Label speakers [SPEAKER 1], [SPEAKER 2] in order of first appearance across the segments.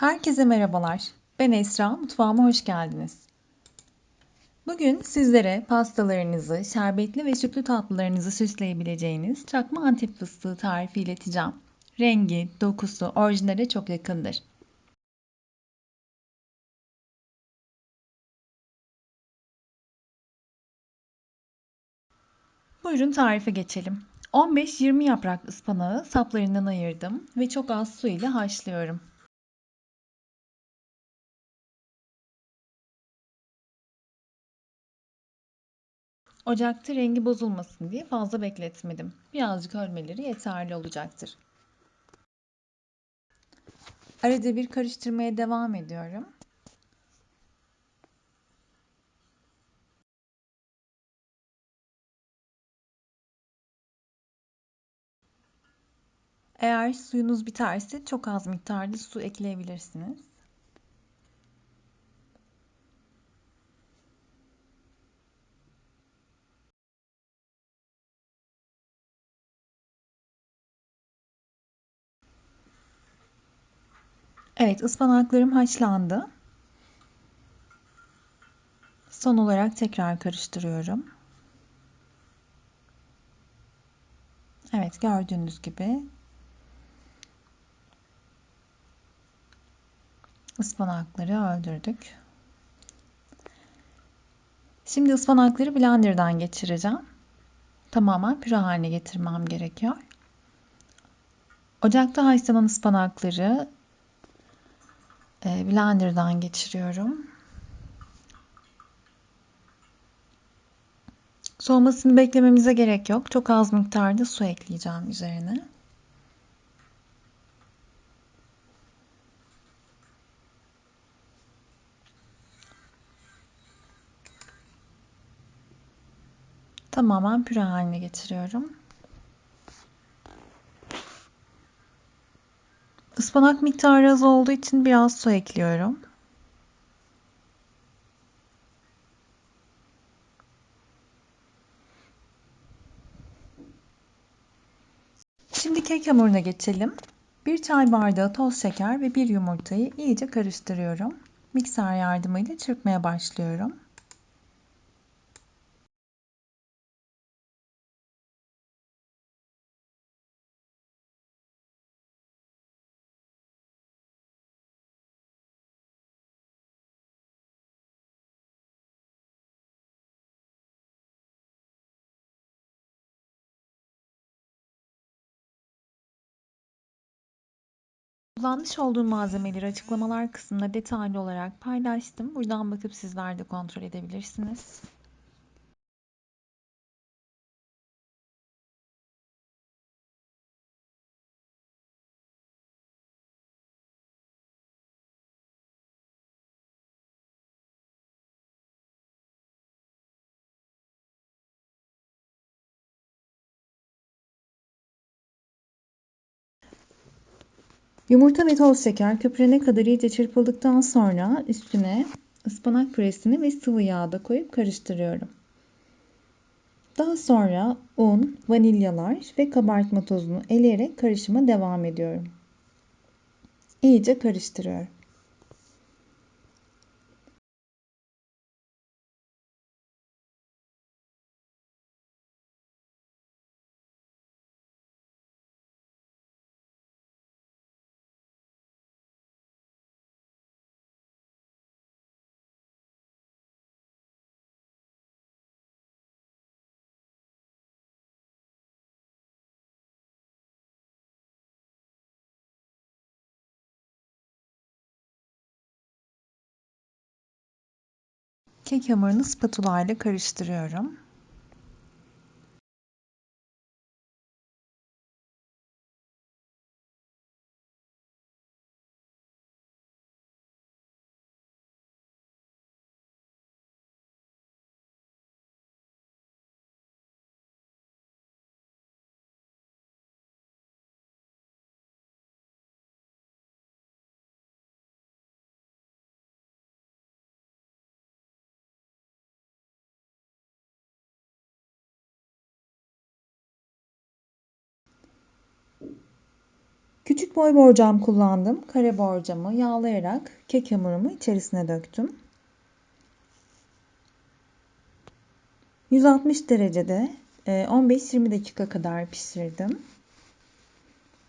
[SPEAKER 1] Herkese merhabalar. Ben Esra, mutfağıma hoş geldiniz. Bugün sizlere pastalarınızı, şerbetli ve sütlü tatlılarınızı süsleyebileceğiniz çakma antep fıstığı tarifi ileteceğim. Rengi, dokusu orijinale çok yakındır. Buyurun tarife geçelim. 15-20 yaprak ıspanağı saplarından ayırdım ve çok az su ile haşlıyorum. Ocakta rengi bozulmasın diye fazla bekletmedim. Birazcık ölmeleri yeterli olacaktır. Arada bir karıştırmaya devam ediyorum. Eğer suyunuz biterse çok az miktarda su ekleyebilirsiniz. Evet, ıspanaklarım haşlandı. Son olarak tekrar karıştırıyorum. Evet, gördüğünüz gibi ıspanakları öldürdük. Şimdi ıspanakları blenderdan geçireceğim. Tamamen püre haline getirmem gerekiyor. Ocakta haşlanan ıspanakları blenderdan geçiriyorum. Soğumasını beklememize gerek yok. Çok az miktarda su ekleyeceğim üzerine. Tamamen püre haline getiriyorum. Ispanak miktarı az olduğu için biraz su ekliyorum. Şimdi kek hamuruna geçelim. Bir çay bardağı toz şeker ve bir yumurtayı iyice karıştırıyorum. Mikser yardımıyla çırpmaya başlıyorum. Kullanmış olduğum malzemeleri açıklamalar kısmında detaylı olarak paylaştım. Buradan bakıp sizler de kontrol edebilirsiniz. Yumurta ve toz şeker köpürene kadar iyice çırpıldıktan sonra üstüne ıspanak püresini ve sıvı yağ da koyup karıştırıyorum. Daha sonra un, vanilyalar ve kabartma tozunu eleyerek karışıma devam ediyorum. İyice karıştırıyorum. Kek hamurunu spatula ile karıştırıyorum. Küçük boy borcam kullandım. Kare borcamı yağlayarak kek hamurumu içerisine döktüm. 160 derecede 15-20 e, dakika kadar pişirdim.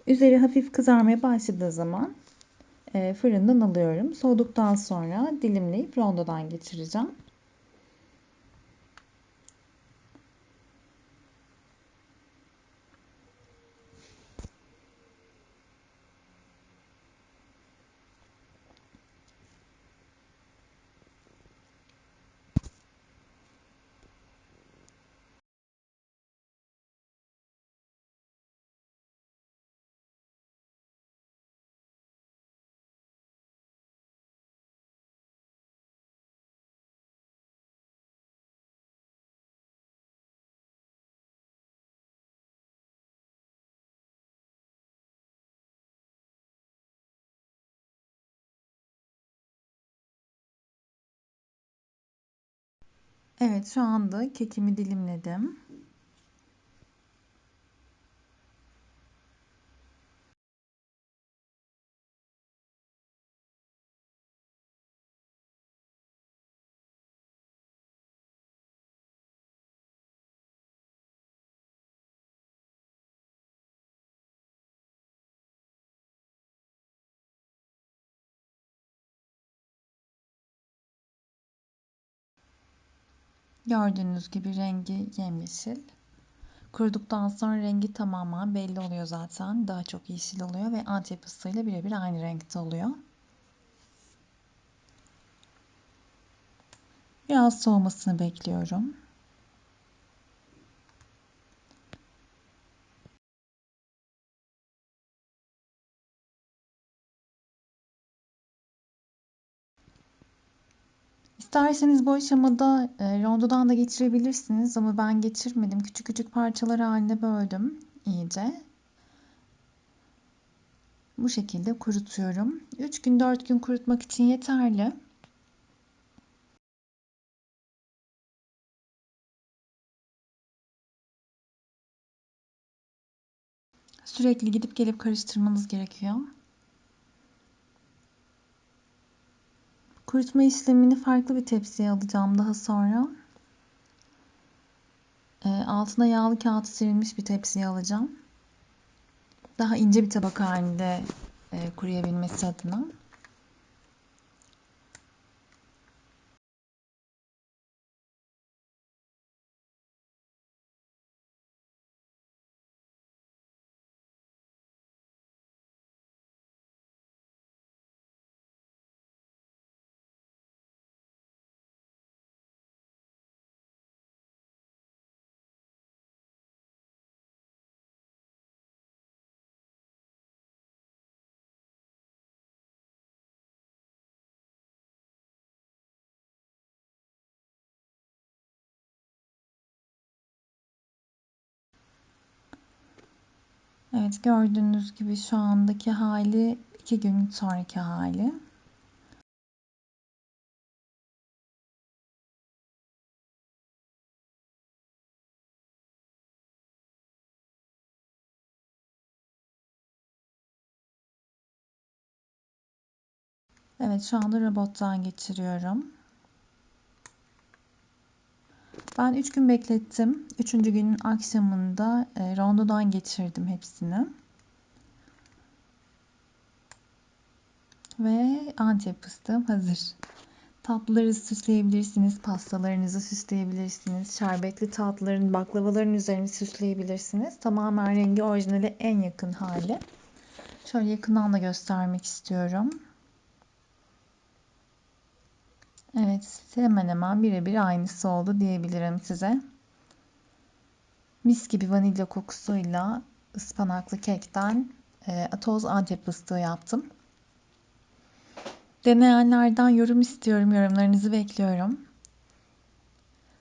[SPEAKER 1] Üzeri hafif kızarmaya başladığı zaman e, fırından alıyorum. Soğuduktan sonra dilimleyip rondodan geçireceğim. Evet şu anda kekimi dilimledim. Gördüğünüz gibi rengi yemyeşil. Kuruduktan sonra rengi tamamen belli oluyor zaten. Daha çok yeşil oluyor ve antep fıstığıyla birebir aynı renkte oluyor. Biraz soğumasını bekliyorum. İsterseniz bu aşamada e, rondodan da geçirebilirsiniz ama ben geçirmedim. Küçük küçük parçalar halinde böldüm iyice. Bu şekilde kurutuyorum. 3 gün 4 gün kurutmak için yeterli. Sürekli gidip gelip karıştırmanız gerekiyor. Kurutma işlemini farklı bir tepsiye alacağım daha sonra. E, altına yağlı kağıt serilmiş bir tepsiye alacağım. Daha ince bir tabak halinde e, kuruyabilmesi adına. Evet gördüğünüz gibi şu andaki hali iki gün sonraki hali. Evet şu anda robottan geçiriyorum. Ben 3 gün beklettim. 3. günün akşamında e, rondodan geçirdim hepsini. Ve antep fıstığım hazır. Tatlıları süsleyebilirsiniz, pastalarınızı süsleyebilirsiniz, şerbetli tatlıların, baklavaların üzerini süsleyebilirsiniz. Tamamen rengi orijinale en yakın hali. Şöyle yakından da göstermek istiyorum. Evet, hemen hemen birebir aynısı oldu diyebilirim size. Mis gibi vanilya kokusuyla ıspanaklı kekten e, toz antep fıstığı yaptım. Deneyenlerden yorum istiyorum. Yorumlarınızı bekliyorum.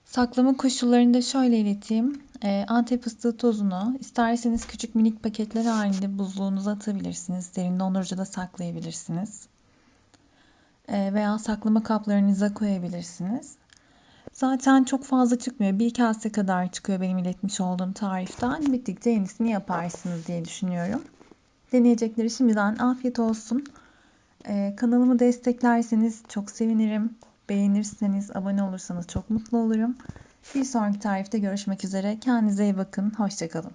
[SPEAKER 1] Saklama koşullarını da şöyle ileteyim. E, antep fıstığı tozunu isterseniz küçük minik paketler halinde buzluğunuza atabilirsiniz. Derin dondurucuda saklayabilirsiniz. E, veya saklama kaplarınıza koyabilirsiniz. Zaten çok fazla çıkmıyor. Bir kase kadar çıkıyor benim iletmiş olduğum tariften. Bittikçe yenisini yaparsınız diye düşünüyorum. Deneyecekleri şimdiden afiyet olsun. Ee, kanalımı desteklerseniz çok sevinirim. Beğenirseniz, abone olursanız çok mutlu olurum. Bir sonraki tarifte görüşmek üzere. Kendinize iyi bakın. Hoşçakalın.